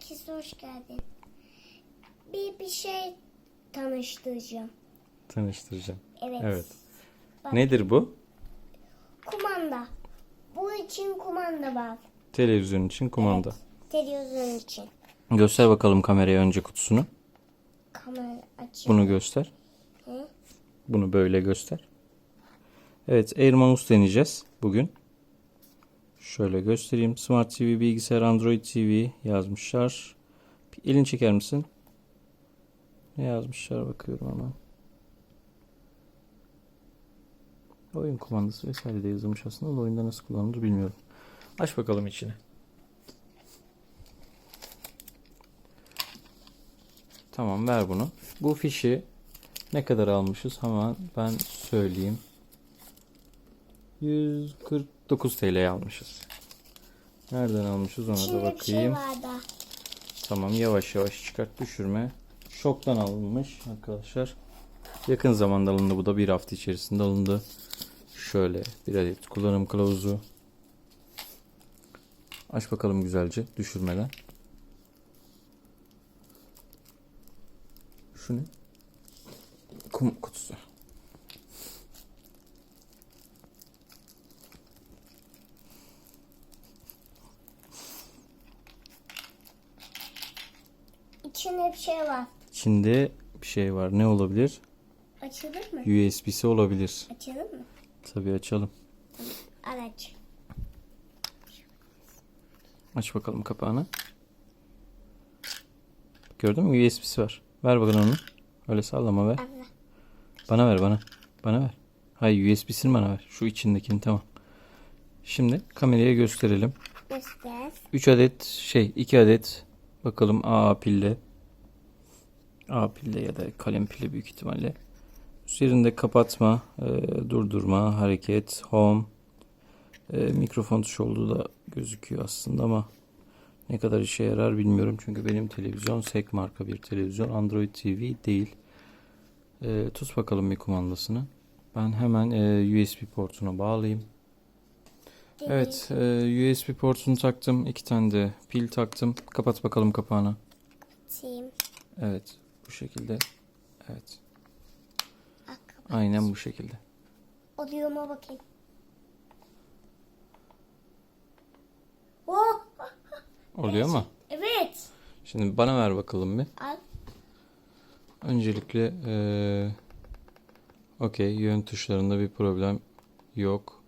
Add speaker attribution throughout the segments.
Speaker 1: Herkese hoş geldin. Bir bir şey tanıştıracağım.
Speaker 2: Tanıştıracağım.
Speaker 1: Evet.
Speaker 2: Evet.
Speaker 1: Bak,
Speaker 2: Nedir bu?
Speaker 1: Kumanda. Bu için kumanda var.
Speaker 2: Televizyon için kumanda.
Speaker 1: Televizyon için.
Speaker 2: Göster bakalım kameraya önce kutusunu.
Speaker 1: Kamera açık.
Speaker 2: Bunu göster.
Speaker 1: Hı?
Speaker 2: Bunu böyle göster. Evet Air Mouse deneyeceğiz bugün. Şöyle göstereyim. Smart TV, bilgisayar, Android TV yazmışlar. Bir elini çeker misin? Ne yazmışlar bakıyorum hemen. Oyun kumandası vesaire de yazılmış aslında da oyunda nasıl kullanılır bilmiyorum. Aç bakalım içine. Tamam ver bunu. Bu fişi ne kadar almışız hemen ben söyleyeyim. 149 TL almışız. Nereden almışız ona da
Speaker 1: şey
Speaker 2: bakayım. Tamam yavaş yavaş çıkart düşürme. Şoktan alınmış arkadaşlar. Yakın zamanda alındı bu da bir hafta içerisinde alındı. Şöyle bir adet kullanım kılavuzu. Aç bakalım güzelce düşürmeden. Şu ne? Kum kutusu.
Speaker 1: İçinde bir şey var.
Speaker 2: İçinde bir şey var. Ne olabilir?
Speaker 1: Açılır mı?
Speaker 2: USB'si olabilir.
Speaker 1: Açılır mı?
Speaker 2: Tabii açalım.
Speaker 1: Araç.
Speaker 2: Aç bakalım kapağını. Gördün mü? USB'si var. Ver bakalım onu. Öyle sallama ver.
Speaker 1: Allah.
Speaker 2: Bana ver bana. Bana ver. Hayır USB'sini bana ver. Şu içindekini tamam. Şimdi kameraya gösterelim.
Speaker 1: Göster.
Speaker 2: 3 adet şey 2 adet bakalım AA pille. A pille ya da kalem pille büyük ihtimalle. Üzerinde kapatma, e, durdurma, hareket, home, e, mikrofon tuşu olduğu da gözüküyor aslında ama ne kadar işe yarar bilmiyorum. Çünkü benim televizyon SEC marka bir televizyon. Android TV değil. E, tut bakalım bir kumandasını. Ben hemen e, USB portuna bağlayayım. Evet, e, USB portunu taktım. iki tane de pil taktım. Kapat bakalım kapağını.
Speaker 1: Team.
Speaker 2: Evet, bu şekilde. Evet,
Speaker 1: Ak.
Speaker 2: aynen bu şekilde.
Speaker 1: Oluyoruma bakayım. Oh!
Speaker 2: Oluyor mu?
Speaker 1: Evet.
Speaker 2: Şimdi bana ver bakalım bir.
Speaker 1: Al.
Speaker 2: Öncelikle e, okey yön tuşlarında bir problem yok.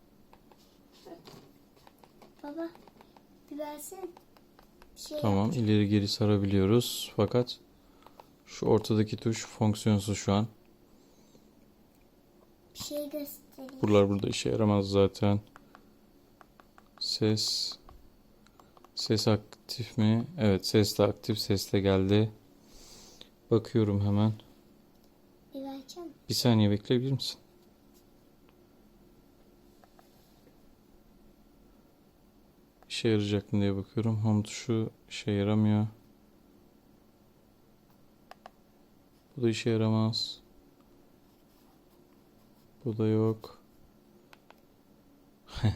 Speaker 1: Baba. Bir versene. Bir şey
Speaker 2: Tamam, ileri geri sarabiliyoruz. Fakat şu ortadaki tuş fonksiyonsuz şu an.
Speaker 1: Bir şey göstereyim.
Speaker 2: Buralar burada işe yaramaz zaten. Ses ses aktif mi? Evet, ses de aktif. Ses de geldi. Bakıyorum hemen.
Speaker 1: Bir.
Speaker 2: Bir saniye bekleyebilir misin? İşe yarayacak mı diye bakıyorum. Home tuşu işe yaramıyor. Bu da işe yaramaz. Bu da yok.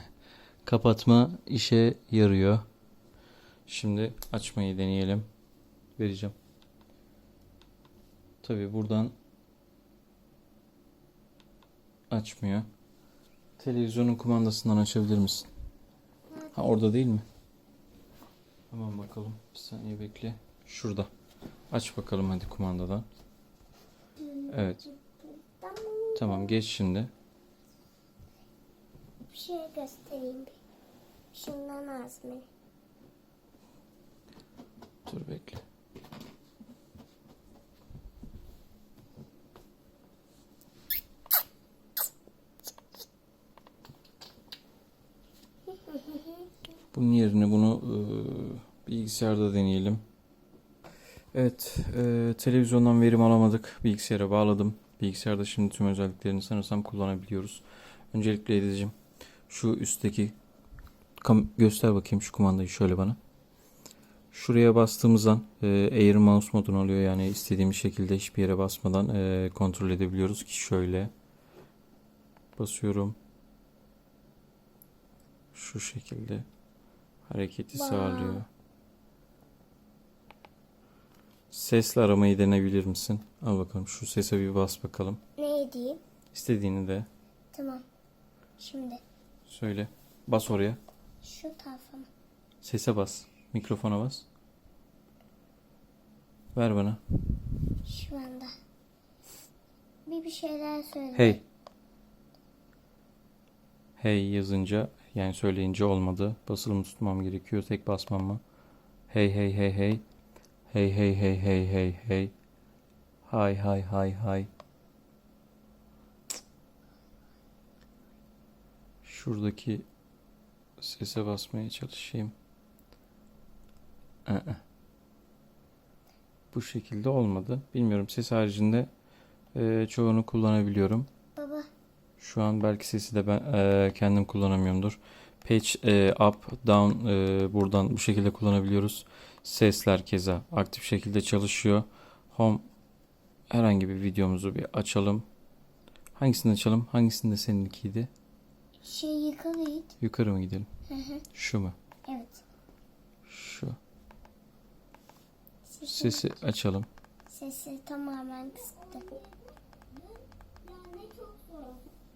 Speaker 2: Kapatma işe yarıyor. Şimdi açmayı deneyelim. Vereceğim. Tabii buradan açmıyor. Televizyonun kumandasından açabilir misin? Ha orada değil mi? Hemen bakalım. Bir saniye bekle. Şurada. Aç bakalım hadi kumandadan. Evet.
Speaker 1: Tamam.
Speaker 2: Geç şimdi.
Speaker 1: Bir şey göstereyim bir. Şundan az mı?
Speaker 2: Dur bekle. Bunun yerine bunu e, bilgisayarda deneyelim. Evet, e, televizyondan verim alamadık. Bilgisayara bağladım. Bilgisayarda şimdi tüm özelliklerini sanırsam kullanabiliyoruz. Öncelikle edeceğim. Şu üstteki kam- göster bakayım şu kumandayı şöyle bana. Şuraya bastığımız an e, Air Mouse modunu alıyor. Yani istediğimiz şekilde hiçbir yere basmadan e, kontrol edebiliyoruz ki şöyle basıyorum. Şu şekilde hareketi
Speaker 1: Wow.
Speaker 2: sağlıyor. Sesle aramayı denebilir misin? Al bakalım şu sese bir bas bakalım.
Speaker 1: Ne diyeyim?
Speaker 2: İstediğini de
Speaker 1: Tamam. Şimdi
Speaker 2: söyle. Bas oraya.
Speaker 1: şu tarafa mı?
Speaker 2: Sese bas. Mikrofona bas. Ver bana.
Speaker 1: Şu anda. Bir bir şeyler söyle.
Speaker 2: Hey. Hey yazınca yani söyleyince olmadı. Basılı mı tutmam gerekiyor? Tek basmam mı? Hey hey hey hey. Hey hey hey hey hey hey. Hay hay hay hay. Şuradaki sese basmaya çalışayım. Ee, Bu şekilde olmadı. Bilmiyorum ses haricinde e, çoğunu kullanabiliyorum.
Speaker 1: Baba
Speaker 2: Şu an belki sesi de ben e, kendim kullanamıyorumdur. Page e, up, down e, buradan bu şekilde kullanabiliyoruz. Sesler keza aktif şekilde çalışıyor. Home herhangi bir videomuzu bir açalım. Hangisini açalım? Hangisinde seninkiydi?
Speaker 1: şey yukarı git.
Speaker 2: Yukarı mı gidelim?
Speaker 1: Hı hı.
Speaker 2: Şu mu?
Speaker 1: Evet.
Speaker 2: Şu.
Speaker 1: Sesi,
Speaker 2: Sesi açalım.
Speaker 1: sesi tamamen kıstı.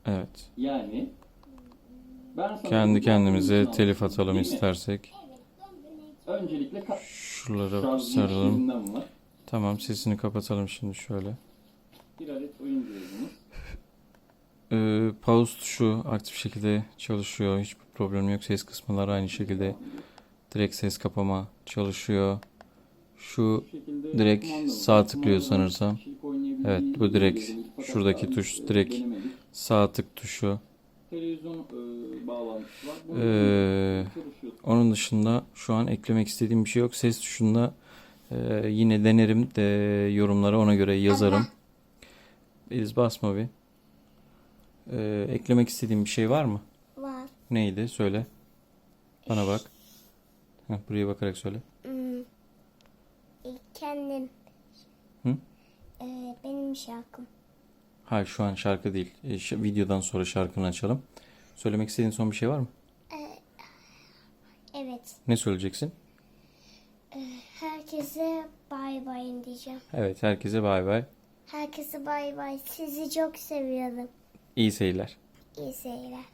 Speaker 2: Evet.
Speaker 3: Yani
Speaker 2: Kendi kendimize telif atalım istersek.
Speaker 3: Öncelikle
Speaker 2: Şuralara saralım. Tamam sesini kapatalım şimdi şöyle.
Speaker 3: Bir adet oyun cihazımız.
Speaker 2: Ee, pause tuşu aktif şekilde çalışıyor. Hiçbir problem yok. Ses kısımları aynı şekilde. Direkt ses kapama çalışıyor. Şu direkt sağ tıklıyor sanırsam. Evet, bu direkt şuradaki tuş direkt sağ tık tuşu.
Speaker 3: Televizyon e, bağlantısı var.
Speaker 2: Ee,
Speaker 3: çalışıyor.
Speaker 2: onun dışında şu an eklemek istediğim bir şey yok. Ses tuşunda e, yine denerim de yorumlara ona göre yazarım. Biz basma bir. Ee, eklemek istediğim bir şey var mı?
Speaker 1: Var.
Speaker 2: Neydi? Söyle. Bana bak. Heh, buraya bakarak söyle.
Speaker 1: Hmm. E, Kendim.
Speaker 2: Hı?
Speaker 1: Ee, benim şarkım.
Speaker 2: Hayır şu an şarkı değil. E, videodan sonra şarkını açalım. Söylemek istediğin son bir şey var mı?
Speaker 1: Evet.
Speaker 2: Ne söyleyeceksin?
Speaker 1: Herkese bay bay diyeceğim.
Speaker 2: Evet herkese bay bay.
Speaker 1: Herkese bay bay. Sizi çok seviyorum.
Speaker 2: İyi seyirler.
Speaker 1: İyi seyirler.